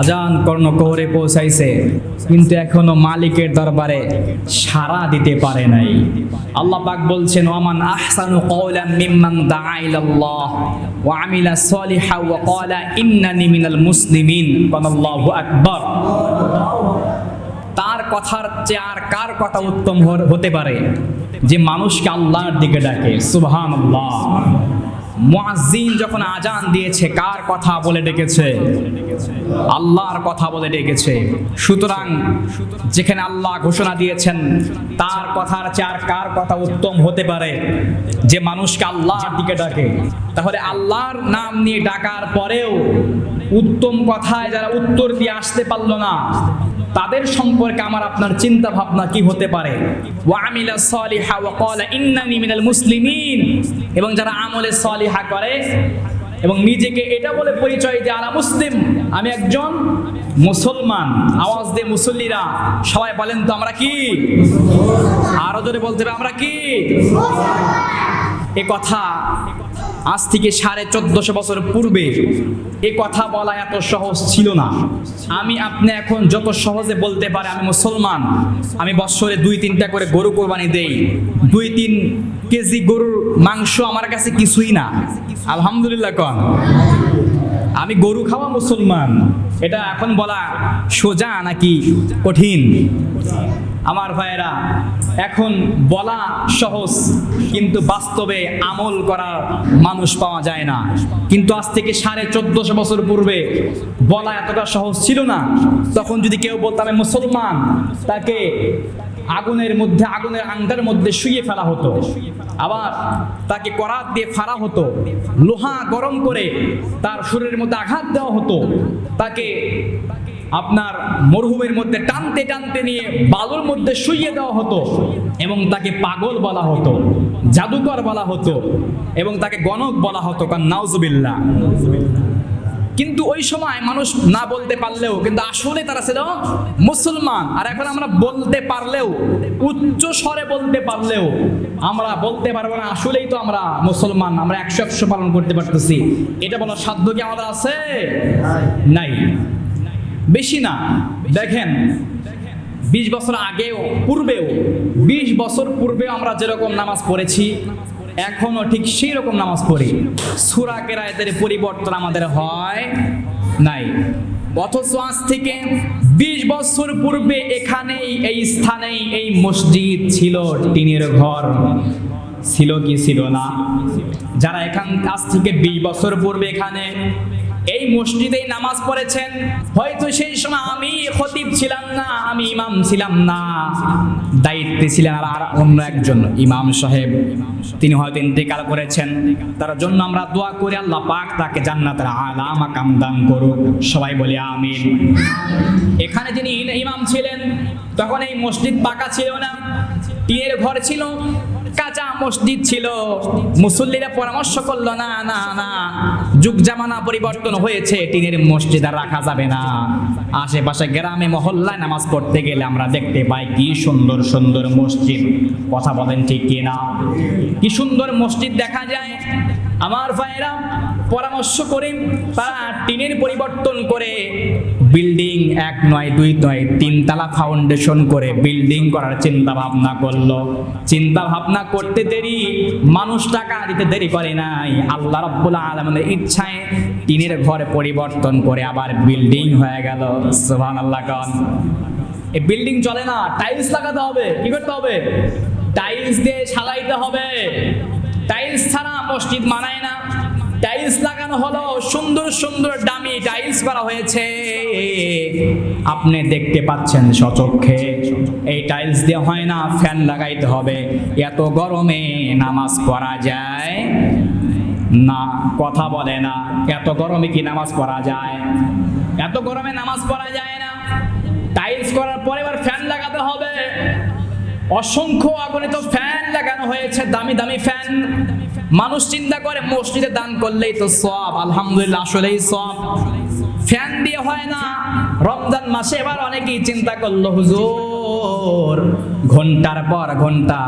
আজান কর্ণকোহরে পৌঁছাইছে, কিন্তু এখনও মালিকের দরবারে সাড়া দিতে পারে নাই। আল্লাহ পাক বলছেন ওমান আহসানু কওলাম মিম্মান দাআ ইলাল্লাহ ওয়া আমিলা সলিহা ওয়া ক্বালা ইন্নানি মিনাল মুসলিমিন। আল্লাহু আকবার। তার কথার চেয়ে আর কার কথা উত্তম হতে পারে? যে মানুষকে আল্লাহর দিকে ডাকে। সুবহানাল্লাহ। মুয়াজ্জিন যখন আজান দিয়েছে, কার কথা বলে ডেকেছে? আল্লাহর কথা বলে ডেকেছে। সুতরাং যেখানে আল্লাহ ঘোষণা দিয়েছেন, তার কথার চার কার কথা উত্তম হতে পারে? যে মানুষকে আল্লাহর দিকে ডাকে। তাহলে আল্লাহর নাম নিয়ে ডাকার পরেও উত্তম কথায় যারা উত্তর দিয়ে আসতে পারল না তাদের সম্পর্কে আমার আপনার চিন্তা ভাবনা কি হতে পারে? মুসলিমিন। এবং যারা আমলে সলিহা করে এবং নিজেকে এটা বলে পরিচয় দেয়, আলা মুসলিম, আমি একজন মুসলমান। আওয়াজ দিয়ে মুসল্লিরা সবাই বলেন তো আমরা কি? আরও জোরে বলতে আমরা কি? এ কথা আজ থেকে সাড়ে চোদ্দশো বছর পূর্বে এ কথা বলা এত সহজ ছিল না। আমি আপনি এখন যত সহজে বলতে পারে আমি মুসলমান। আমি বৎসরে দুই তিনটা করে গরু কোরবানি দেই। দুই তিন কেজি গরুর মাংস আমার কাছে কিছুই না। আলহামদুলিল্লাহ কন। আমি গরু খাওয়া মুসলমান। এটা এখন বলা সোজা নাকি কঠিন? আমার ভাইয়েরা এখন বলা সহজ, কিন্তু বাস্তবে আমল করার মানুষ পাওয়া যায় না। কিন্তু আজ থেকে সাড়ে চোদ্দশো বছর পূর্বে বলা এতটা সহজ ছিল না। তখন যদি কেউ বলতো, আমি মুসলমান তাকে আগুনের মধ্যে, আগুনের আঙ্গার মধ্যে শুয়ে ফেলা হতো। আবার তাকে করাত দিয়ে ফাড়া হতো। লোহা গরম করে তার শরীরের মধ্যে আঘাত দেওয়া হতো। তাকে আপনার মরহুমের মধ্যে টানতে টানতে নিয়ে বালুর মধ্যে শুইয়ে দেওয়া হতো এবং তাকে পাগল বলা হতো, জাদুকর বলা হতো এবং তাকে গণক বলা হতো, কারণ নাউজুবিল্লাহ। কিন্তু ওই সময় মানুষ না বলতে পারলেও, কিন্তু আসলে তারা ছিল মুসলমান। আর এখন আমরা বলতে পারলেও, উচ্চ স্বরে বলতে পারলেও, আমরা বলতে পারব না, আসলেই তো আমরা মুসলমান, আমরা একশো একশো পালন করতে পারতেছি। এটা বলার সাধ্য কি আমাদের আছে? নাই। বেশি না। দেখেন, বিশ বছর আগেও, পূর্বেও, বিশ বছর পূর্বেও আমরা যেরকম নামাজ পড়েছি, এখনও ঠিক সেই রকম নামাজ পড়ি। সুরা কেরায়তের পরিবর্তন আমাদের হয় নাই। অথচ আজ থেকে বিশ বছর পূর্বে এখানেই, এই স্থানেই, এই মসজিদ ছিল টিনের ঘর। ছিল কি ছিল না? যারা এখান, আজ থেকে বিশ বছর পূর্বে এখানে এই মসজিদেই নামাজ পড়েছেন। হয়তো সেই সময় আমি খতিব ছিলাম না, আমি ইমাম ছিলাম না। দায়িত্বে ছিলেন আর অন্য একজন ইমাম সাহেব। তিনি হয়তো ইন্তেকাল করেছেন। তার জন্য আমরা দোয়া করি, আল্লাহ পাক তাকে জান্নাতের আলা মাকাম দান করুক। সবাই বলি আমিন। এখানে যিনি ইমাম ছিলেন, তখন এই মসজিদ পাকা ছিল না। টিনের ঘর ছিল। কাঁচা মসজিদ ছিল। মুসল্লিরা পরামর্শ করল, না না না, যুগ জামানা পরিবর্তন হয়েছে, টিনের মসজিদ আর রাখা যাবে না। আশেপাশে গ্রামে, মহল্লায় নামাজ পড়তে গেলে আমরা দেখতে পাই, কি সুন্দর সুন্দর মসজিদ। কথা বলেন ঠিক কিনা? কি সুন্দর মসজিদ দেখা যায়? আমার ভাইয়েরা পরামর্শ করে তারা টিনের পরিবর্তন করে বিল্ডিং এক নয়, দুই নয়, তিনতলা ফাউন্ডেশন করে বিল্ডিং করার চিন্তা ভাবনা করল। চিন্তা ভাবনা করতে দেরি, মানুষ টাকা দিতে দেরি করে নাই। আল্লাহ রাব্বুল আলামিনের ইচ্ছায় টিনের ঘরে পরিবর্তন করে আবার বিল্ডিং হয়ে গেল। সুবহানাল্লাহ কন। এই বিল্ডিং চলে না টাইলস লাগাতে হবে, কি করতে হবে? টাইলস দিয়ে সালাইতে হবে। টাইলস ছাড়া মসজিদ মানায় না। টাইলস লাগানো হলো। সুন্দর সুন্দর, দামি টাইলস করা হয়েছে। আপনি দেখতে পাচ্ছেন সচক্ষে। এই টাইলস দিয়ে হয় না, ফ্যান লাগাইতে হবে। এত গরমে নামাজ পড়া যায় না, কথা বলে না। এত গরমে কি নামাজ পড়া যায়? এত গরমে নামাজ পড়া যায় না। টাইলস করার পরে এবার ফ্যান লাগাতে হবে। অসংখ্য অগণিত ফ্যান লাগানো হয়েছে, দামি দামি ফ্যান। মানুষ চিন্তা করে, মসজিদে দান করলেই তো সব আলহামদুলিল্লাহ আসলেই সব ফ্যান দিয়ে হয় না, রমজান মাসে এবার অনেকেই চিন্তা করল, হুজুর, ঘণ্টার পর ঘণ্টা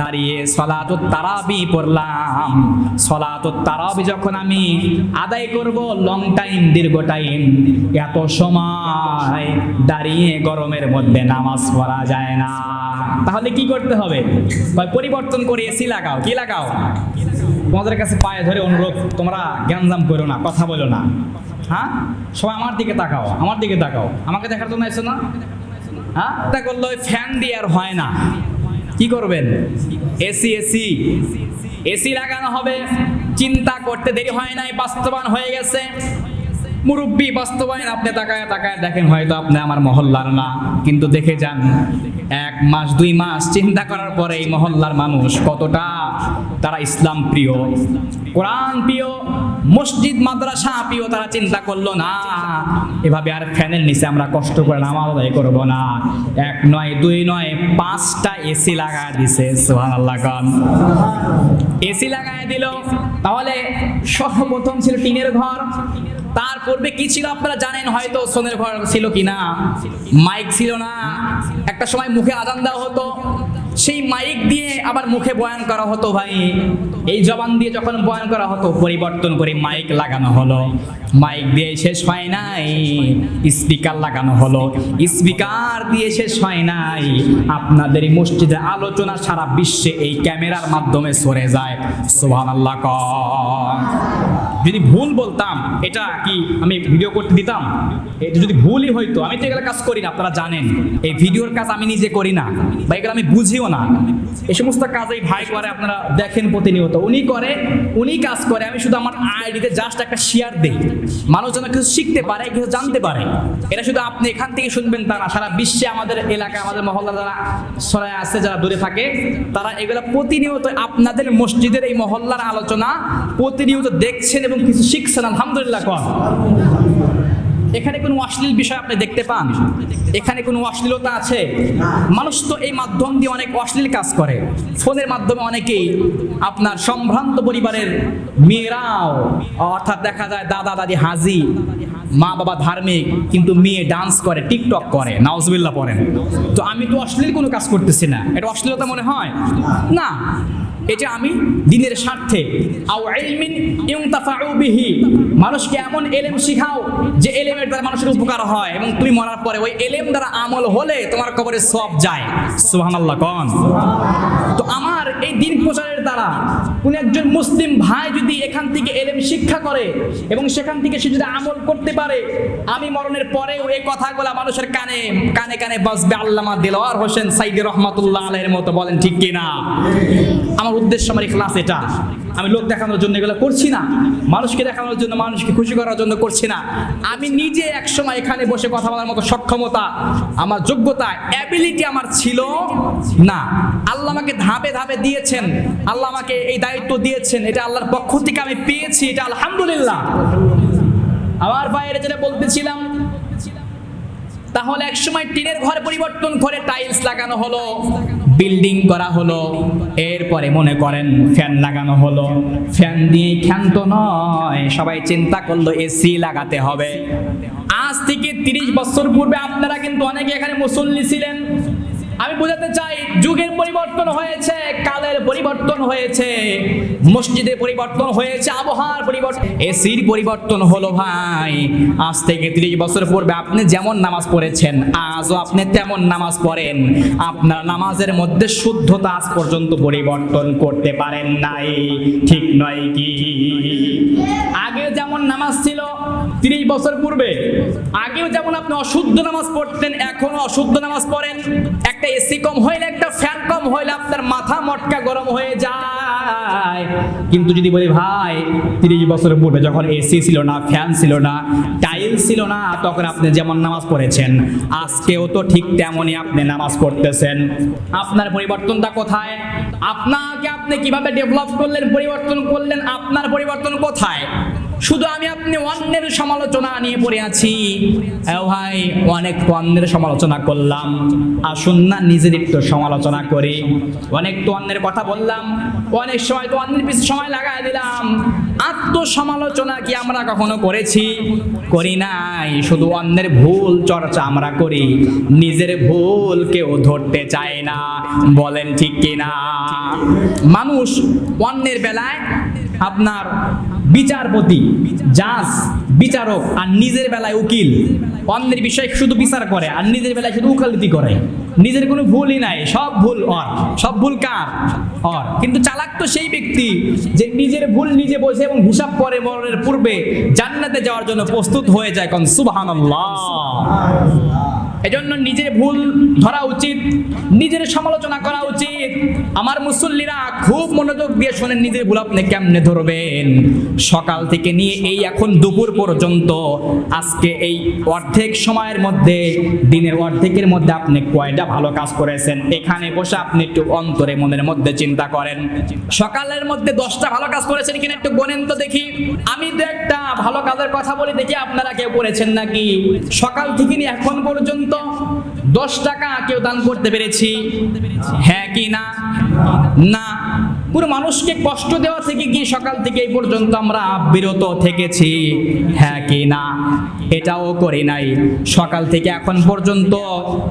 দাঁড়িয়ে সলাত তারাবি পড়লাম। সলাত তারাবি যখন আমি আদায় করব লং টাইম দীর্ঘ টাইম এত সময় দাঁড়িয়ে গরমের মধ্যে নামাজ পড়া যায় না। তাহলে কি করতে হবে? পরিবর্তন করে এসি লাগাও, কি লাগাও? তোমাদের কাছে পায়ে ধরে অনুরোধ, তোমরা জ্ঞানজাম করো না, কথা বলো না। হ্যাঁ? সবাই আমার দিকে তাকাও, আমার দিকে তাকাও। আমাকে দেখার জন্য এসো না। হ্যাঁ? তা করল ওই ফ্যান দিয়ে আর হয় না। কি করবেন? AC AC. এসি লাগানো হবে। চিন্তা করতে দেরি হয় নাই বাস্তবান হয়ে গেছে। মুরব্বী, বাস্তবায়ন আপনি তাকায় তাকায় দেখেন, হয়তো আপনি আমার মহল্লার না, কিন্তু দেখে যান, এক মাস, দুই মাস চিন্তা করার পরে এই মহল্লার মানুষ কতটা তারা ইসলাম প্রিয়। কোরআন প্রিয়, মসজিদ, মাদ্রাসা প্রিয়, তারা চিন্তা করল, না, এভাবে আর ফ্যানের নিচে আমরা কষ্ট করে নামাজ আদায় করব না। এক নয়, দুই নয়, পাঁচটা এসি লাগা দিছে সোহান আল্লাহ এসি লাগায় দিল, তাহলে সর্বপ্রথম ছিল টিনের ঘর। তার পূর্বে কি ছিল আপনারা জানেন হয়তো? সোনের ঘর ছিল কি না? মাইক ছিল না। একটা সময় মুখে আজান দেওয়া হতো। সেই মাইক দিয়ে আবার মুখে বয়ান করা হতো ভাই। এই জবান দিয়ে যখন বয়ান করা হতো, পরিবর্তন করে মাইক লাগানো হলো। মাইক দিয়ে শেষ হয় নাই। স্পিকার লাগানো হলো। স্পিকার দিয়ে শেষ হয় নাই। আপনাদের মসজিদে আলোচনা সারা বিশ্বে এই ক্যামেরার মাধ্যমে সরে যায়। সোহান আল্লাহ যদি ভুল বলতাম, এটা কি আমি ভিডিও করতে দিতাম? এটা যদি ভুলই হইতো, আমি তো এগুলো কাজ করি না, আপনারা জানেন। এই ভিডিওর কাজ আমি নিজে করি না, বা এগুলো আমি বুঝিও না। এই সমস্ত কাজ এই ভাই করে, আপনারা দেখেন প্রতিনিয়ত। উনি করে, উনি কাজ করে, আমি শুধু আমার আইডিতে জাস্ট একটা শেয়ার দিই। মানুষ যেন কিছু শিখতে পারে, কিছু জানতে পারে। এটা শুধু আপনি এখান থেকে শুনবেন তা না, সারা বিশ্বে আমাদের এলাকা, আমাদের মহল্লা যারা সরাই আছে, যারা দূরে থাকে, তারা এগুলো প্রতিনিয়ত আপনাদের মসজিদের এই মহল্লার আলোচনা প্রতিনিয়ত দেখছেন এবং কিছু শিখছেন আলহামদুলিল্লাহ কর এখানে কোনো অশ্লীল বিষয় আপনি দেখতে পান? এখানে কোনো অশ্লীলতা আছে? মানুষ তো এই মাধ্যম দিয়ে অনেক অশ্লীল কাজ করে। ফোনের মাধ্যমে অনেকেই আপনার সম্ভ্রান্ত পরিবারের মেয়েরাও, অর্থাৎ দেখা যায় দাদা, দাদি হাজি, মা বাবা ধার্মিক, কিন্তু মেয়ে ডান্স করে, টিকটক করে নাউজবিল্লা পড়েন। তো আমি তো অশ্লীল কোনো কাজ করতেছি না। এটা অশ্লীলতা মনে হয়? না। এটা আমি দিনের স্বার্থে। মানুষকে এমন এলেম শিখাও যে এলেমের দ্বারা মানুষের উপকার হয় এবং তুমি মরার পরে ওই এলেম দ্বারা আমল হলে তোমার কবরে সব যায়। সুবহানাল্লাহ, কন। তো আমার এই দিন প্রচারের দ্বারা কোন একজন মুসলিম ভাই যদি এখান থেকে এলেম শিক্ষা করে এবং সেখান থেকে সে যদি আমল করতে পারে, আমি মরণের পরেও এই কথাগুলা মানুষের কানে কানে কানে বাজবে আল্লামা দিলওয়ার হোসেন সাইদি রহমাতুল্লাহ আলের মতো বলেন ঠিক কিনা? আমার উদ্দেশ্য আমার ক্লাস এটা। আমি লোক দেখানোর জন্য এগুলো করছি না। মানুষকে দেখানোর জন্য, মানুষকে খুশি করার জন্য করছি না। আমি নিজে এক সময় এখানে বসে কথা বলার মতো সক্ষমতা, আমার যোগ্যতা অ্যাবিলিটি আমার ছিল না। আল্লাহ আমাকে ধাপে ধাপে দিয়েছেন। আল্লাহ আমাকে এই দায়িত্ব দিয়েছেন। এটা আল্লাহর পক্ষ থেকে আমি পেয়েছি, এটা আলহামদুলিল্লাহ। আমার বাইরে যেটা বলতেছিলাম তাহলে একসময় টিনের ঘর পরিবর্তন করে টাইলস লাগানো হলো, বিল্ডিং করা হলো, এরপরে মনে করেন ফ্যান লাগানো হলো। ফ্যান দিয়ে ক্ষান্ত নয়, সবাই চিন্তা করল এসি লাগাতে হবে। আজ থেকে তিরিশ বছর পূর্বে আপনারা কিন্তু অনেকে এখানে মুসল্লি ছিলেন। বোঝাতে চাই, যুগের পরিবর্তন হয়েছে, কালের পরিবর্তন হয়েছে মসজিদের পরিবর্তন হয়েছে, আবহাওয়ার পরিবর্তন, এসির পরিবর্তন হলো ভাই। আজ থেকে তিরিশ বছর পূর্বে আপনি যেমন নামাজ পড়েছেন, আজও আপনি তেমন নামাজ পড়েন। আপনার নামাজের মধ্যে শুদ্ধতা আজ পর্যন্ত পরিবর্তন করতে পারেন নাই, ঠিক নয় কি? আগে যেমন নামাজ ছিল বছর পূর্বে, আগেও যেমন আপনি অশুদ্ধ নামাজ পড়তেন, এখনও অশুদ্ধ নামাজ পড়েন। একটা এসি কম হইলে একটা ফ্যান কম হইলে আপনার মাথা মটকা গরম হয়ে যায়। কিন্তু যদি বলি, ভাই, তিরিশ বছর পূর্বে যখন এসি ছিল না, ফ্যান ছিল না, টাইল ছিল না, তখন আপনি যেমন নামাজ পড়েছেন, আজকেও তো ঠিক তেমনই আপনি নামাজ পড়তেছেন। আপনার পরিবর্তনটা কোথায়? আপনাকে আপনি কীভাবে ডেভেলপ করলেন, পরিবর্তন করলেন, আপনার পরিবর্তন কোথায়? শুধু আমি আপনি অন্যের সমালোচনা নিয়ে পড়ে আছি। ভাই, অনেক তো অন্যের সমালোচনা করলাম। আসুন না নিজের একটু সমালোচনা করি। অনেক তো অন্যের কথা বললাম। অনেক সময় তো অন্যের পিছনে সময় লাগাই দিলাম। আত্মসমালোচনা কি আমরা কখনো করেছি? করি নাই। শুধু অন্যের ভুল চর্চা আমরা করি। নিজের ভুল কেউ ধরতে চায় না। বলেন ঠিক কিনা? মানুষ অন্যের বেলায় আপনার বিচারপতি জাজ বিচারক আর নিজের বেলায় উকিল। অন্যের বিষয়ে শুধু বিচার করে আর নিজের বেলায় শুধু উকালতি করে। নিজের কোনো ভুলই নাই সব ভুল অর সব ভুল কার? অর কিন্তু চালাক তো সেই ব্যক্তি যে নিজের ভুল নিজে বোঝে এবং হিসাব করে মরণের পূর্বে জান্নাতে যাওয়ার জন্য প্রস্তুত হয়ে যায় কোন সুবহানাল্লাহ। এজন্য নিজের ভুল ধরা উচিত নিজের সমালোচনা করা উচিত আমার মুসল্লিরা খুব মনোযোগ দিয়ে শোনেন, নিজের ভুল আপনি কেমনে ধরবেন? সকাল থেকে নিয়ে এই এখন দুপুর পর্যন্ত, আজকে এই অর্ধেক সময়ের মধ্যে, দিনের অর্ধেকের মধ্যে আপনি কয়টা ভালো কাজ করেছেন? এখানে বসে আপনি একটু অন্তরে মনের মধ্যে চিন্তা করেন। সকালের মধ্যে দশটা ভালো কাজ করেছেন কিনা একটু বলেন তো দেখি। আমি তো একটা ভালো কাজের কথা বলি, দেখি আপনারা কেউ করেছেন নাকি? সকাল থেকে নিয়ে এখন পর্যন্ত দশ টাকা কেউ দান করতে পেরেছি। হ্যাঁ কি না? না। পুরো মানুষকে কষ্ট দেওয়া থেকে কি সকাল থেকে এই পর্যন্ত আমরা বিরত থেকেছি। হ্যাঁ কি না? এটাও করি নাই। সকাল থেকে এখন পর্যন্ত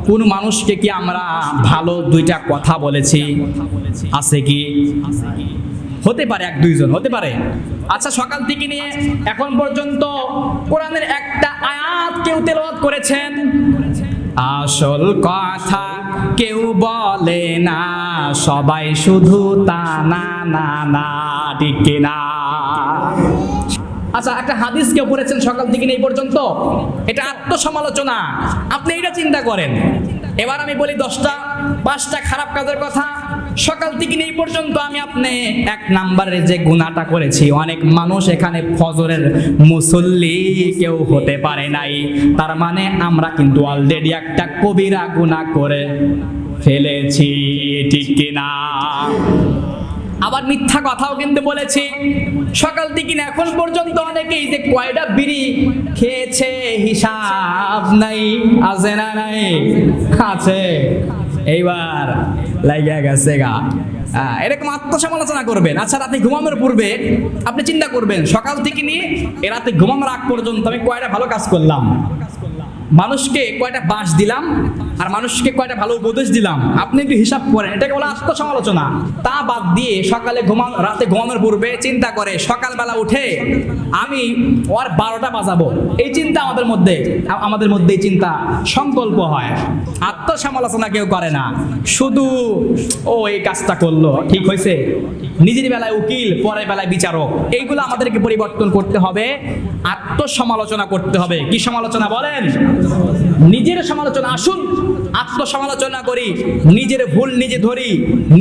কোন মানুষকে কি আমরা ভালো দুইটা কথা বলেছি? আছে কি? হতে পারে এক দুইজন, হতে পারে। আচ্ছা সকাল থেকে নিয়ে এখন পর্যন্ত কোরআনের একটা আয়াত কেউ তেলাওয়াত করেছেন? আসল কথা কেউ বলে না, সবাই শুধু তা না না না, ঠিক না আচ্ছা একটা হাদিস কেউ পড়েছেন সকাল থেকে এই পর্যন্ত? এটা আত্মসমালোচনা। আপনি এটা চিন্তা করেন। এবার আমি বলি দশটা, পাঁচটা খারাপ কাজের কথা। সকাল থেকে এই পর্যন্ত আমি আপনি এক নাম্বারের যে গুণাটা করেছি, অনেক মানুষ এখানে ফজরের মুসল্লি কেউ হতে পারে নাই। তার মানে আমরা কিন্তু অলরেডি একটা কবিরা গুণা করে ফেলেছি, ঠিক কিনা? আবার মিথ্যা কথাও কিন্তু বলেছি। সকাল থেকে এখন পর্যন্ত অনেকেই যে কয়টা বিড়ি খেয়েছে হিসাব নাই, আছে না নাই? আছে। এইবার লাগিয়া গেছে গা। এরকম আত্মসমালোচনা করবেন। আচ্ছা রাতে ঘুমানোর পূর্বে আপনি চিন্তা করবেন, সকাল থেকে নিয়ে এ রাতে ঘুমানোর আগ পর্যন্ত আমি কয়টা ভালো কাজ করলাম? মানুষকে কয়টা বাঁশ দিলাম? আর মানুষকে কয়টা ভালো উপদেশ দিলাম। আপনি একটু হিসাব করেন, এটাকে বলে আত্মসমালোচনা। তা বাদ দিয়ে সকালে ঘুমান, রাতে ঘুমানোর পূর্বে চিন্তা করে, সকালবেলা উঠে আমি ওর বারোটা বাজাবো। এই চিন্তা আমাদের মধ্যে আমাদের মধ্যে এই চিন্তা সংকল্প হয়। আত্মসমালোচনা কেউ করে না। শুধু, ও, এই কাজটা করল, ঠিক হয়েছে। নিজের বেলায় উকিল, পরের বেলায় বিচারক। এইগুলো আমাদেরকে পরিবর্তন করতে হবে, আত্মসমালোচনা করতে হবে। কি সমালোচনা বলেন? নিজের সমালোচনা, আসুন। আত্মসমালোচনা করি নিজের ভুল নিজে ধরি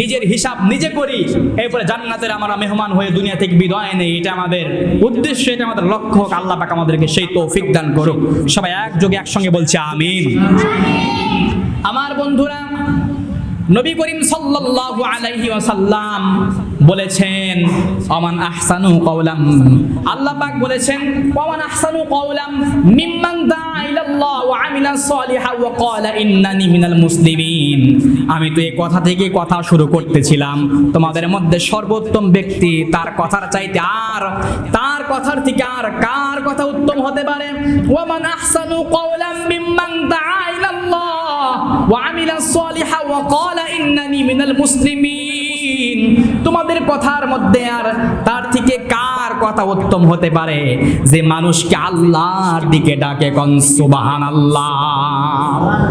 নিজের হিসাব নিজে করি এরপরে জান্নাতের আমরা মেহমান হয়ে দুনিয়া থেকে বিদায় নেই এটা আমাদের উদ্দেশ্য এটা আমাদের লক্ষ্য হোক আল্লাহ পাক আমাদেরকে সেই তৌফিক দান করুক। সবাই একযোগে একসঙ্গে বলছে আমিন। আমার বন্ধুরা নবী করিম সাল্লাল্লাহু আলাইহি ওয়াসাল্লাম বলেছেন অমান আহসানু কওলাম। আল্লাহ পাক বলেছেন, ওমান আহসানু কওলাম মিম্মান দা ইলাল্লাহ ওয়া আমিলা সালিহা ওয়া ক্বালা ইন্নানি মিনাল মুসলিমিন। আমি তো এই কথা থেকে কথা শুরু করতেছিলাম। তোমাদের মধ্যে সর্বোত্তম ব্যক্তি তার কথার চাইতে আর, তার কথার থেকে আর কার কথা উত্তম হতে পারে? ওমান আহসানু কওলাম মিম্মান দাআ ইলাল্লাহ ওয়া আমিলা সালিহা ওয়া ক্বালা ইন্নানি মিনাল মুসলিমিন। তোমাদের কথার মধ্যে আর তার থেকে কার কথা উত্তম হতে পারে? যে মানুষকে আল্লাহর দিকে ডাকে কন, সুবহানাল্লাহ।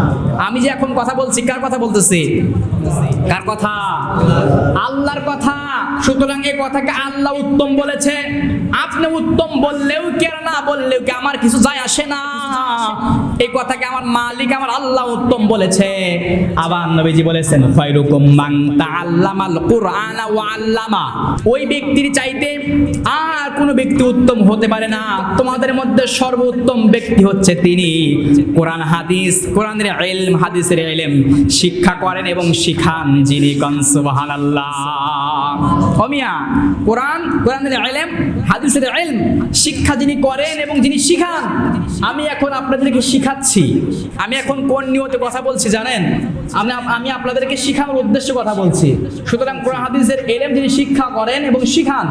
আমি যে এখন কথা বলছি, কার কথা বলতেছি? কার কথা? আল্লাহর কথা। সুতরাং এই কথাকে আল্লাহ উত্তম বলেছে। আপনি উত্তম বললেও কি না বললেও কি আমার কিছু যায় আসে না? এই কথাকে আমার মালিক আমার আল্লাহ উত্তম বলেছে। আবার নবীজি বলেছেন, খয়রুকুম মান তাআল্লামাল কুরআনা ওয়া আল্লামা। ওই ব্যক্তির চাইতে আর কোনো ব্যক্তি উত্তম হতে পারে না। তোমাদের মধ্যে সর্বোত্তম ব্যক্তি হচ্ছে তিনি। কোরআন হাদিস, কোরআনের ইলম হাদিসের ইলম, শিক্ষা করেন এবং শিখান যিনি কন, সুবহানাল্লাহ। অমিয়া কোরআন, কোরআনের এলেম হাদিসের এলম শিক্ষা যিনি করেন এবং যিনি শিখান, আমি এখন আপনাদেরকে শিখাচ্ছি। আমি এখন কোন নিয়তে কথা বলছি জানেন? আমি আমি আপনাদেরকে শিখানোর উদ্দেশ্যে কথা বলছি। সুতরাং কোরআন, হাদিসের এলেম যিনি শিক্ষা করেন এবং শিখান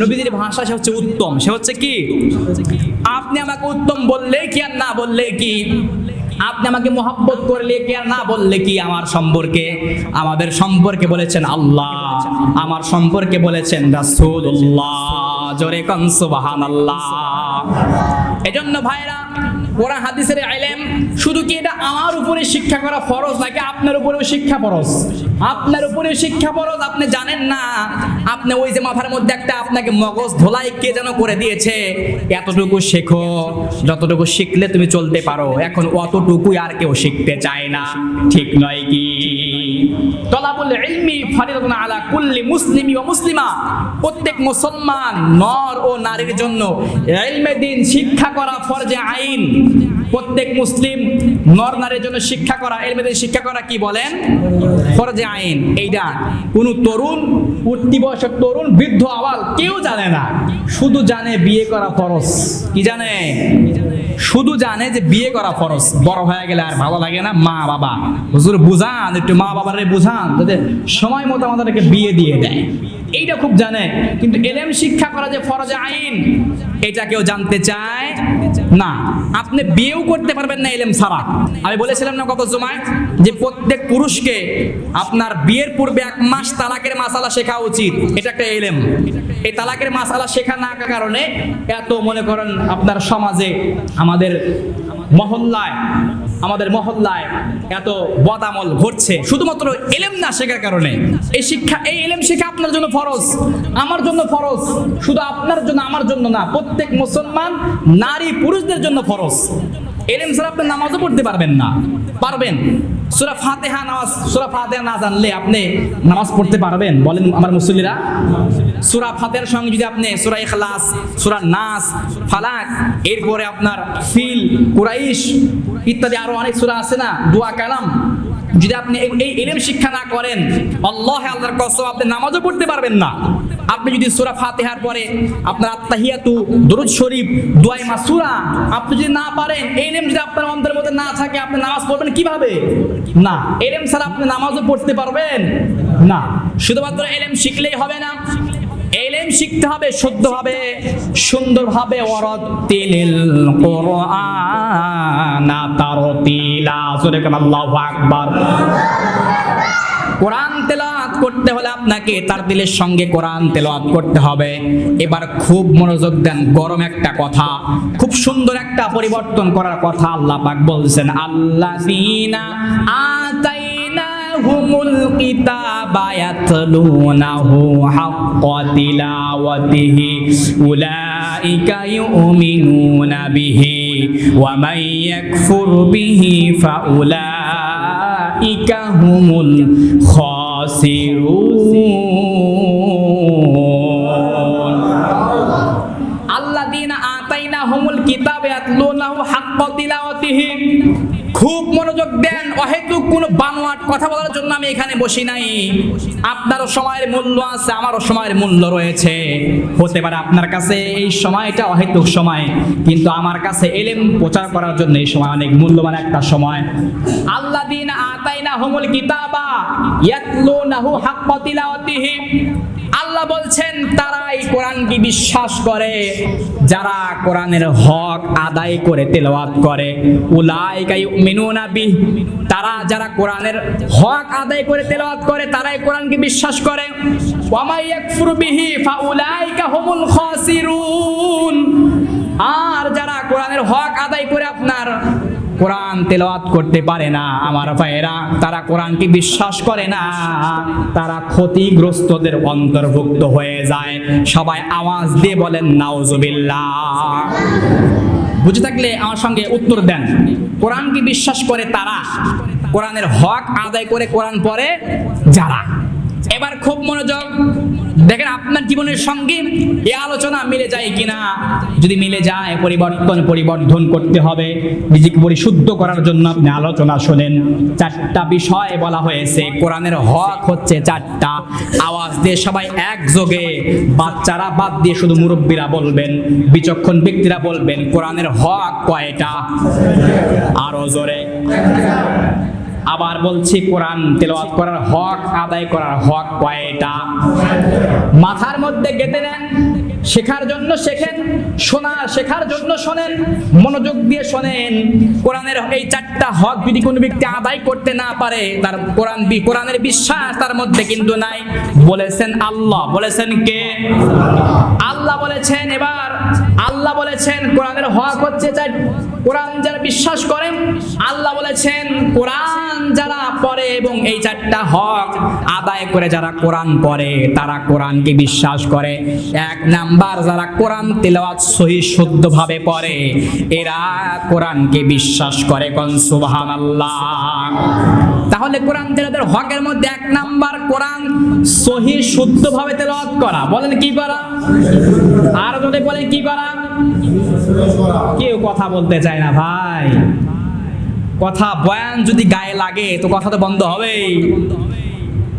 নবীদের ভাষা সে হচ্ছে উত্তম। সে হচ্ছে কি? আপনি আমাকে উত্তম বললে কি আর না বললে কি? আপনি আমাকে মোহাব্বত করলে কি আর না বললে কি আমার সম্পর্কে? আমাদের সম্পর্কে বলেছেন আল্লাহ। আমার সম্পর্কে বলেছেন রাসূলুল্লাহ। জোরে কন সুবহানাল্লাহ। এজন্য ভাইরা কোরআন হাদিসের আইলেম শুধু কি এটা আমার উপরে শিক্ষা করা ফরজ নাকি আপনার উপরেও শিক্ষা ফরজ? আপনার উপরেও শিক্ষা ফরজ, আপনি জানেন না। আপনি ওই যে মাথার মধ্যে একটা আপনাকে মগজ ধোলাই কে যেন করে দিয়েছে। এতটুকু শেখো, যতটুকু শিখলে তুমি চলতে পারো। এখন অতটুকুই আর কেউ শিখতে চায় না। ঠিক নয় কি? তলাবুল ইলমি ফারিদাতুন আলা কুল্লি মুসলিমি ওয়া মুসলিমা। প্রত্যেক মুসলমান নর ও নারীর জন্য ইলমে দিন শিক্ষা করা ফরজে আইন। প্রত্যেক মুসলিম নর নারীর জন্য শিক্ষা করা, ইলমে দিন শিক্ষা করা কি বলেন? ফরজে আইন। এইটা কোন তরুণ উঠতি বয়সের তরুণ, বৃদ্ধ আওয়াল কেউ জানে না। শুধু জানে বিয়ে করা ফরজ। কি জানে? শুধু জানে যে বিয়ে করা ফরজ, বড় হয়ে গেলে আর ভালো লাগে না মা বাবা। হুজুর বুঝান, একটু মা বাবারে বুঝান, যাতে সময় মতো আমাদেরকে বিয়ে দিয়ে দেয়। এইটা খুব জানে, কিন্তু এলএম শিক্ষা করা যে ফরজ আইন, এটা কেউ জানতে চায় না, আপনি বিয়েও করতে পারবেন না এলেম ছাড়া। আমি বলেছিলাম না গত জমায় যে প্রত্যেক পুরুষকে আপনার বিয়ের পূর্বে এক মাস তালাকের মাসালা শেখা উচিত। এটা একটা এলেম। এই তালাকের মাসালা শেখা না কারণে এত মনে করেন আপনার সমাজে, আমাদের মহল্লায় আমাদের মহল্লায় এত বদামল ঘটছে। শুধুমাত্র এলেম না শেখার কারণে। এই শিক্ষা, এই এলেম শিক্ষা আপনার জন্য ফরজ, আমার জন্য ফরজ। শুধু আপনার জন্য, আমার জন্য না, প্রত্যেক মুসলমান, নারী, পুরুষদের জন্য ফরজ। এলেম ছাড়া আপনি নামাজও পড়তে পারবেন না। পারবেন। সুরা ফাতেহা নামাজ, সুরা ফাতেহা না জানলে আপনি নামাজ পড়তে পারবেন। বলেন আমার মুসল্লিরা। সুরা ফাতেহার সঙ্গে যদি আপনি সুরা ইখলাস, সুরা নাস, ফালাক, এরপরে আপনার ফিল, কুরাইশ ইত্যাদি আরও অনেক সুরা আছে না? দোয়া কালাম। যদি আপনি এই- এলেম শিক্ষা না করেন, আল্লাহ আল্লাহর কসম আপনি নামাজও পড়তে পারবেন না। আপনি যদি সূরা ফাতিহার পরে আপনার আত্তাহিয়াতু দরুদ শরীফ দোয়াই মাসুরা, আপনি যদি না পারেন এলেম যদি আপনার অন্তরের মধ্যে না থাকে, আপনি নামাজ পড়বেন কীভাবে? না। এলেম ছাড়া আপনি নামাজও পড়তে পারবেন না। শুধুমাত্র এলেম শিখলেই হবে না। শিখতে হবে, শুদ্ধভাবে, সুন্দরভাবে ওরদ তিলিল কোরআন কোন আল্লাহু আকবার। কোরআন তেলাওয়াত করতে হলে আপনাকে তার দিলের সঙ্গে কোরআন তেলাওয়াত করতে হবে। এবার খুব মনোযোগ দেন, গরম একটা কথা, খুব সুন্দর একটা পরিবর্তন করার কথা আল্লাহ পাক বলছেন, আল্লাযীনা আতাইনাহুমুল কিতাবা ইয়াতলুনাহু হাক্কা তিলাওয়াতিহি, উলাইকা ইউমিনুনা বিহি, ওয়া মান ইয়াকফুর বিহি ফাউলাইকা হুমুল খাসিরুন। আল্লাযীনা আতাইনাহুমুল কিতাবা ইয়াতলুনাহু হাক্কা তিলাওয়াতিহি। খুব মনোযোগ দেন, অহেতুক কোনো বানোয়াট কথা বলার জন্য আমি এখানে বসি নাই। আপনারও সময়ের মূল্য আছে, আমারও সময়ের মূল্য রয়েছে। হতে পারে আপনার কাছে এই সময়টা অহেতুক সময়, কিন্তু আমার কাছে এলেম প্রচার করার জন্য এই সময় অনেক মূল্যবান একটা সময়। আল্লাহ দিন আতাইনা হুমুল কিতাবা ইয়াতলুনাহু হাক্কা তিলাওয়াতিহি। আল্লাহ বলছেন, তারাই কোরআনকে বিশ্বাস করে, যারা কোরআনের হক আদায় করে, তেলাওয়াত করে। উলাইকা তারা যারা কোরআনের হক আদায় করে, তেলাওয়াত করে, তারাই কোরআনকে বিশ্বাস করে। আর যারা কোরআনের হক আদায় করে আপনার কোরআন তেলাওয়াত করতে পারে না, আমার ভাইয়েরা, তারা কোরআনকে বিশ্বাস করে না। তারা ক্ষতিগ্রস্তদের অন্তর্ভুক্ত হয়ে যায়। সবাই আওয়াজ দিয়ে বলেন, নাউজুবিল্লাহ। বুঝে থাকলে আমার সঙ্গে উত্তর দেন। কোরআনকে বিশ্বাস করে তারা? কোরআনের হক আদায় করে কোরআন পরে যারা? এবার খুব মনোযোগ। দেখেন আপনার জীবনের সঙ্গে এই আলোচনা মিলে যায় কিনা? যদি মিলে যায়, পরিবর্তন পরিবর্ধন করতে হবে। নিজেকে পরিশুদ্ধ করার জন্য আপনি আলোচনা শোনেন। চারটা বিষয় বলা হয়েছে। কোরআনের হক হচ্ছে চারটা। আওয়াজ দিয়ে সবাই একযোগে। বাচ্চারা বাদ দিয়ে শুধু মুরব্বীরা বলবেন, বিচক্ষণ ব্যক্তিরা বলবেন, কোরআনের হক কয়টা? আরও জোরে। আবার বলছি কোরআন তেলাওয়াত করার হক আদায় করার হক কয়টা? মাথার মধ্যে গেঁথে নেন। শেখার জন্য শেখেন, শোনা শেখার জন্য শোনেন, মনোযোগ দিয়ে শোনেন। কোরআনের এই চারটা হক যদি কোনো ব্যক্তি আদায় করতে না পারে, তার কোরআন কোরআনের বিশ্বাস তার মধ্যে কিন্তু নাই। বলেছেন আল্লাহ। বলেছেন কে? আল্লাহ বলেছেন। এবার আল্লাহ বলেছেন, কোরআনের হক হচ্ছে চার কোরআন যারা বিশ্বাস করেন, আল্লাহ বলেছেন, কোরআন যারা পড়ে এবং এই চারটা হক আদায় করে যারা কোরআন পড়ে, তারা কোরআনকে বিশ্বাস করে। এক নাম্বার যারা কোরআন তেলাওয়াত সহি শুদ্ধভাবে পড়ে, এরা কোরআনকে বিশ্বাস করে কোন সুবহানাল্লাহ। তাহলে কোরআন তেলাওয়াতের হকের মধ্যে এক নাম্বার কোরআন সহি শুদ্ধভাবে তেলাওয়াত করা। বলেন কি করা? আর যদি বলেন কি করা? কেউ কথা বলতে চায় না ভাই। কথা বয়ান যদি গায়ে লাগে, তো কথা তো বন্ধ হবেই।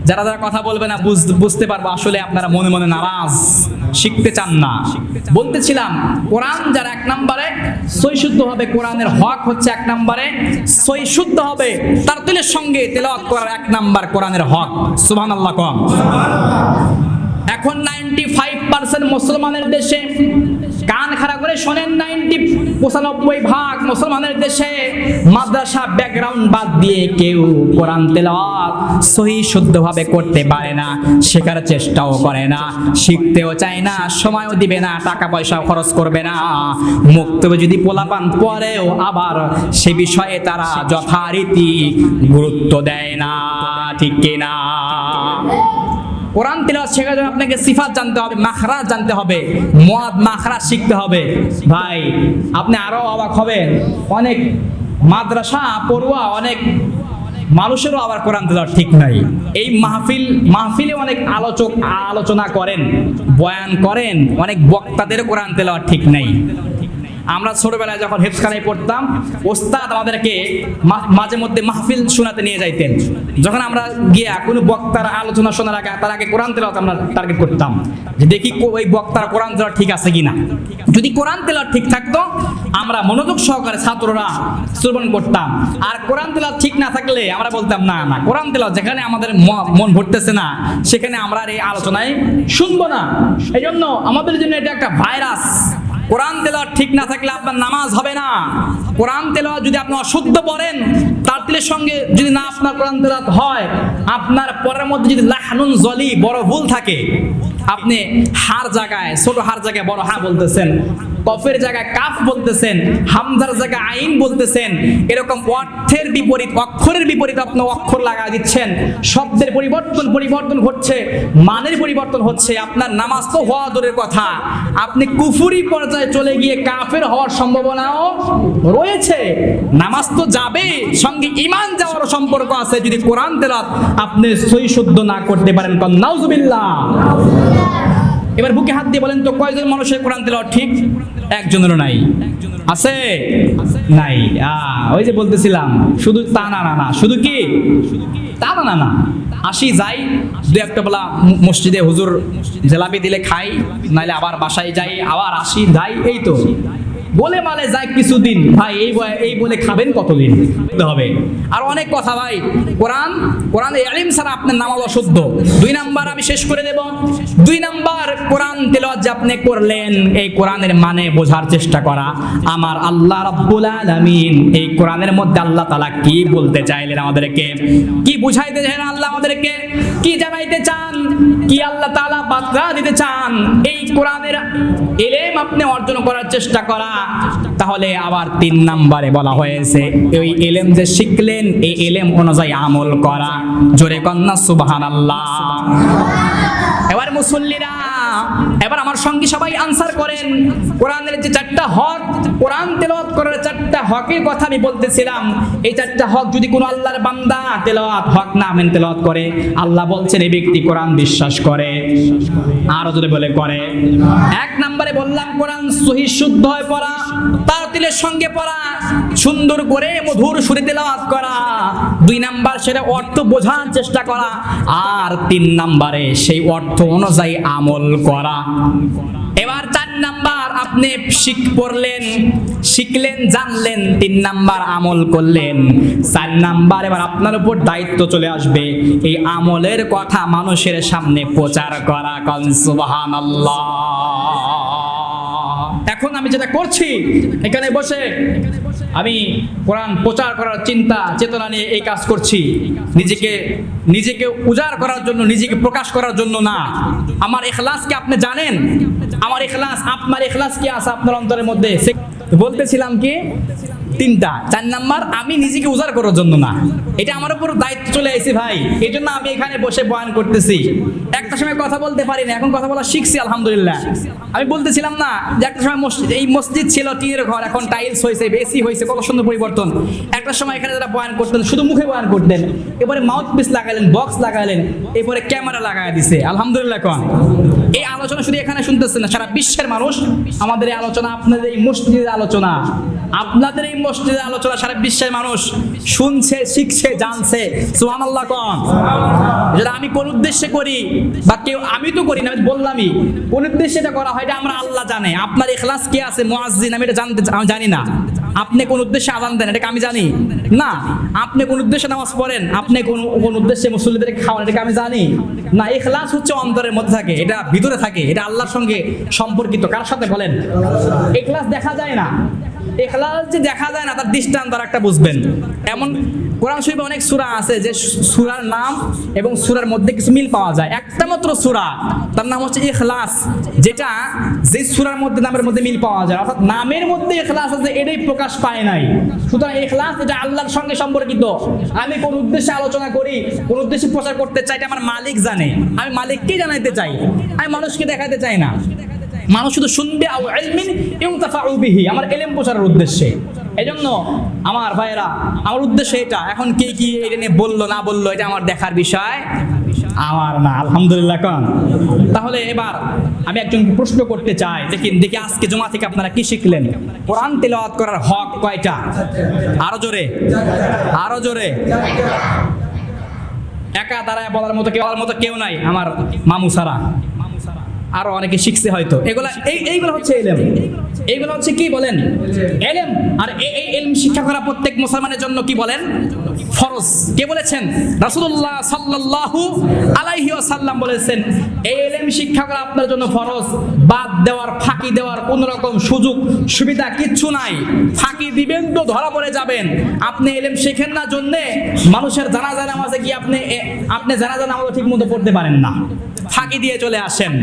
যারা যারা কথা বলবে না, বুঝ- বুঝতে পারব আসলে আপনারা মনে মনে নারাজ। শিখতে চান না। বলতেছিলাম, কোরআন যারা এক নম্বরে সৈশুদ্ধ হবে কোরআনের হক হচ্ছে এক নম্বরে সৈশুদ্ধ হবে তার তুলের সঙ্গে তেলাওয়াত করার এক নাম্বার কোরআনের হক। সুবহানাল্লাহ কম। এখন নাইনটি ফাইভ পার্সেন্ট মুসলমানের দেশে। কান খাড়া করে শোনেন নাইনটি পঁচানব্বই ভাগ মুসলমানের দেশে। মাদ্রাসা ব্যাকগ্রাউন্ড বাদ দিয়ে কেউ কোরআন তেলাওয়াত সহি শুদ্ধভাবে করতে পারে না, শেখার চেষ্টাও করে না, শিখতেও চায় না, সময়ও দিবে না, টাকা পয়সা খরচ করবে না। মুক্তবে যদি পোলাপান পরেও আবার সে বিষয়ে তারা যথারীতি গুরুত্ব দেয় না, ঠিক কিনা? কোরআন তিলাওয়াত শেখার জন্য আপনাকে সিফাত জানতে হবে, মাখরাজ জানতে হবে মদ মাখরাজ শিখতে হবে। ভাই, আপনি আরও অবাক হবেন। অনেক মাদ্রাসা, পড়ুয়া, অনেক মানুষেরও আবার কোরআন তেলাওয়াত ঠিক নাই। এই মাহফিল, মাহফিলে অনেক আলোচক, আলোচনা করেন, বয়ান করেন, অনেক বক্তাদের কোরআন তেলাওয়াত ঠিক নাই। আমরা ছোটবেলায় যখন হেফখানায় পড়তাম, ওস্তাদ আমাদেরকে মাঝে মধ্যে মাহফিল শোনাতে নিয়ে যাইতেন। যখন আমরা গিয়া কোনো বক্তার আলোচনা শোনার আগে, তার আগে কোরআন তেলাওয়াত আমরা টার্গেট করতাম যে দেখি ওই বক্তার কোরআন তেলাওয়াত ঠিক আছে কিনা। যদি কোরআন তেলাওয়াত ঠিক থাকতো, আমরা মনোযোগ সহকারে ছাত্ররা শ্রবণ করতাম। আর কোরআন তেলাওয়াত ঠিক না থাকলে আমরা বলতাম, না না, কোরআন তেলাওয়াত যেখানে আমাদের মন ভরতেছে না, সেখানে আমরা আর এই আলোচনায় শুনব না। এই জন্য আমাদের জন্য এটা একটা ভাইরাস। কোরআন তেলাওয়াত ঠিক না থাকলে আপনার নামাজ হবে না। কোরআন তেলা যদি আপনি অশুদ্ধ পড়েন, তার তেলের সঙ্গে যদি না আপনার কোরআন তেলাওয়াত হয়, আপনার পরের মধ্যে যদি লাহনুন জলি, বড় ভুল থাকে আপনি হার জায়গায়, ছোট হার জায়গায় বড় হা বলতেছেন, কফের জায়গায় কাফ বলতেছেন, হামজার জায়গায় আইন বলতেছেন, এরকম অর্থের বিপরীত, অক্ষরের বিপরীত আপনি অক্ষর লাগা দিচ্ছেন, শব্দের পরিবর্তন পরিবর্তন হচ্ছে, মানের পরিবর্তন হচ্ছে, আপনার নামাজ তো হওয়া দূরের কথা, আপনি কুফুরি পর্যায়ে চলে গিয়ে কাফের হওয়ার সম্ভাবনাও রয়েছে, নামাজ তো যাবে, সঙ্গে ইমান যাওয়ারও সম্পর্ক আছে, যদি কোরআন তেলাত আপনি সই শুদ্ধ না করতে পারেন কন নাউজুবিল্লাহ। এবার বুকে হাত দিয়ে বলেন তো, কয়জন মানুষের কোরআন তেলাওয়াত ঠিক? একজনেরও নাই। আছে? নাই। ওই যে বলতেছিলাম, শুধু তা না না না। শুধু কি? তা না না না। আসি, যাই। দু একটা বেলা মসজিদে হুজুর জেলাপি দিলে খাই, নাইলে আবার বাসায় যাই, আবার আসি, যাই, এই তো। বলে মালে যাই কিছুদিন। ভাই, এই এই বলে খাবেন কতদিন? হবে। আর অনেক কথা ভাই। কোরআন কোরআন এলিম ছাড়া আপনার নামাজ অশুদ্ধ। দুই নাম্বার আমি শেষ করে দেব। দুই নাম্বার কোরআন তেলাওয়াত যে আপনি করলেন, এই কোরআনের মানে বোঝার চেষ্টা করা। আমার আল্লাহ রাব্বুল আলামিন, এই কোরআনের মধ্যে আল্লাহ তাআলা কি বলতে চাইলেন আমাদেরকে? কি বুঝাইতে চাইলেন আল্লাহ আমাদেরকে? কি জানাইতে চান? কি আল্লাহ তাআলা বার্তা দিতে চান? এই কোরআনের এলেম আপনি অর্জন করার চেষ্টা করা। তাহলে আবার তিন নাম্বারে বলা হয়েছে, ওই এলেম যে শিখলেন, এই এলেম অনুযায়ী আমল করা। জোরে কন্যা, সুবহানাল্লাহ। এবার মুসল্লিরা, এবার আমার সঙ্গে সবাই আনসার করেন। কোরআনের যে চারটা হক, কোরআন তেলাওয়াত করার চারটা হকের কথা আমি বলতেছিলাম। এই চারটা হক যদি কোনো আল্লাহর বান্দা তেলাওয়াত হক না মেন তেলাওয়াত করে, আল্লাহ বলছেন এই ব্যক্তি কোরআন বিশ্বাস করে। আরও যদি বলে করে। এক নম্বরে বললাম, কোরআন সহি শুদ্ধ হয়ে পড়া, তারতিলের সঙ্গে পড়া, সুন্দর করে মধুর সুরে তেলাওয়াত করা, দুই নাম্বার সেটা অর্থ বোঝার চেষ্টা করা, আর তিন নাম্বারে সেই অর্থ অনুযায়ী আমল করা। এবার চার নাম্বার, আপনি শিখ পড়লেন, শিখলেন, জানলেন, তিন নাম্বার আমল করলেন, চার নাম্বার এবার আপনার উপর দায়িত্ব চলে আসবে, এই আমলের কথা মানুষের সামনে প্রচার করা কন সুবহানাল্লাহ। এখন আমি যেটা করছি, এখানে বসে আমি কোরআন প্রচার করার চিন্তা, চেতনা নিয়ে এই কাজ করছি। নিজেকে নিজেকে উজাড় করার জন্য, নিজেকে প্রকাশ করার জন্য না। আমার এখলাস কি আপনি জানেন? আমার এখলাস আপনার এখলাস কি আছে আপনার অন্তরের মধ্যে? বলতেছিলাম কি তিনটা। চার নাম্বার, আমি নিজেকে উজাড় করার জন্য না। এটা আমার উপর দায়িত্ব চলে আইছে ভাই। এই জন্য আমি এখানে বসে বয়ান করতেছি। একটা সময় কথা বলতে পারি না, এখন কথা বলা শিখছি, আলহামদুলিল্লাহ। আমি বলতেছিলাম না যে একটা সময় মসজিদ, এই মসজিদ ছিল টিনের ঘর, এখন টাইলস হয়েছে এসি হয়েছে কত সুন্দর পরিবর্তন। একটা সময় এখানে যারা বয়ান করতেন, শুধু মুখে বয়ান করতেন এবারে মাউথ পিস লাগালেন বক্স লাগালেন, এরপরে ক্যামেরা লাগায় দিছে, আলহামদুলিল্লাহ কন এই আলোচনা শুধু এখানে শুনতেছে না, সারা বিশ্বের মানুষ, আমাদের এই আলোচনা, আপনাদের এই মসজিদের আলোচনা, আপনাদের এই মসজিদের আলোচনা, সারা বিশ্বের মানুষ শুনছে, শিখছে, জানছে। সুবহানাল্লাহ কন। যেটা আমি কোন উদ্দেশ্যে করি, বা কেউ, আমি তো করি না বললামই। কোন উদ্দেশ্যে এটা করা হয়, এটা আমরা আল্লাহ জানে। আপনার এখলাস কি আছে? মুয়াজ্জিন, আমি এটা জানতে আমি জানি না। আপনি কোন উদ্দেশ্যে আজান দেন, এটাকে আমি জানি। না, আপনি কোন উদ্দেশ্যে নামাজ পড়েন, আপনি কোন কোন উদ্দেশ্যে মুসল্লিদেরকে খাওয়ান, এটাকে আমি জানি। না এখলাস হচ্ছে অন্তরের মধ্যে থাকে, এটা ভিতরে থাকে, এটা আল্লাহর সঙ্গে সম্পর্কিত। কার সাথে বলেন? এখলাস দেখা যায় না। এখলাস যে দেখা যায় না, তার দৃষ্টান্ত আর একটা বুঝবেন। এমন কোরআন শরীফে অনেক সূরা আছে যে সূরার নাম এবং সূরার মধ্যে কিছু মিল পাওয়া যায়। একটা মাত্র সূরা, তার নাম হচ্ছে ইখলাস, যেটা যে সূরার মধ্যে, নামের মধ্যে মিল পাওয়া যায়। অর্থাৎ নামের মধ্যে ইখলাস আছে, এটাই প্রকাশ পায় নাই। সুতরাং ইখলাস এটা আল্লাহর সঙ্গে সম্পর্কিত। আমি কোন উদ্দেশ্যে আলোচনা করি, কোন উদ্দেশ্যে প্রচার করতে চাই, এটা আমার মালিক জানে। আমি মালিককেই জানাইতে চাই। আমি মানুষকে দেখাতে চাই না। মানুষ শুধু শুনবে বিহি, আমার এলেম প্রচারের উদ্দেশ্যে। এই জন্য আমার ভাইয়েরা, আমার উদ্দেশ্য এটা। এখন কে কি এটা নিয়ে বলল, না বলল, এটা আমার দেখার বিষয়। আমার না, আলহামদুলিল্লাহ কন। তাহলে এবার আমি একজনকে প্রশ্ন করতে চাই। দেখেন, দেখি আজকে জমা থেকে আপনারা কি শিখলেন? কোরআন তেলাওয়াত করার হক কয়টা? আরও জোরে। আরও জোরে। একা দাঁড়ায় বলার মতো কেউ বলার মতো কেউ নাই, আমার মামু সারা। আরও অনেকে শিখছে হয়তো। এগুলা এই এইগুলো হচ্ছে এলেম। এইগুলো হচ্ছে কি বলেন? এলেম। আর এই এলম শিক্ষা করা প্রত্যেক মুসলমানের জন্য কি বলেন? ফরজ। কে বলেছেন? রাসূলুল্লাহ সাল্লাল্লাহু আলাইহি ওয়াসাল্লাম বলেছেন, এই এলেম শিক্ষা করা আপনার জন্য ফরজ। বাদ দেওয়ার, ফাঁকি দেওয়ার কোন রকম সুযোগ, সুবিধা কিচ্ছু নাই। ফাঁকি দিবেন তো ধরা পড়ে যাবেন। আপনি এলেম শেখেন না জন্যে মানুষের জানাজা নামাজে কি আপনি আপনি জানাজা নামাজও ঠিক মতো পড়তে পারেন না। ফাঁকি দিয়ে চলে আসেন।